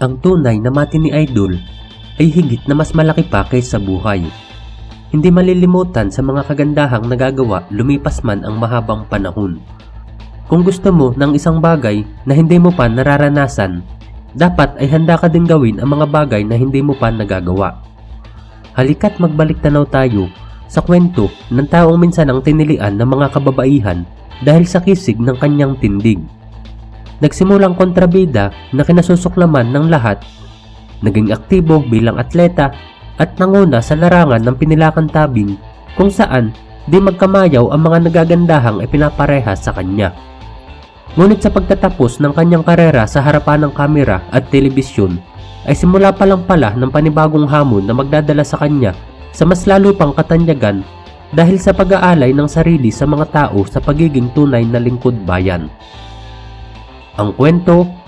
Ang tunay na mati ni Idol ay higit na mas malaki pa kaysa buhay. Hindi malilimutan sa mga kagandahang nagagawa lumipas man ang mahabang panahon. Kung gusto mo ng isang bagay na hindi mo pa nararanasan, dapat ay handa ka din gawin ang mga bagay na hindi mo pa nagagawa. Halika't magbalik tanaw tayo sa kwento ng taong minsan ang tinilian ng mga kababaihan dahil sa kisig ng kanyang tindig. Nagsimulang kontrabida na kinasusuklaman ng lahat, naging aktibo bilang atleta at nanguna sa larangan ng pinilakan tabing kung saan di magkamayaw ang mga nagagandahang ipinapareha sa kanya. Ngunit sa pagtatapos ng kanyang karera sa harapan ng kamera at telebisyon, ay simula pa lang pala ng panibagong hamon na magdadala sa kanya sa mas lalo pang katanyagan dahil sa pag-aalay ng sarili sa mga tao sa pagiging tunay na lingkod bayan. Ang kwento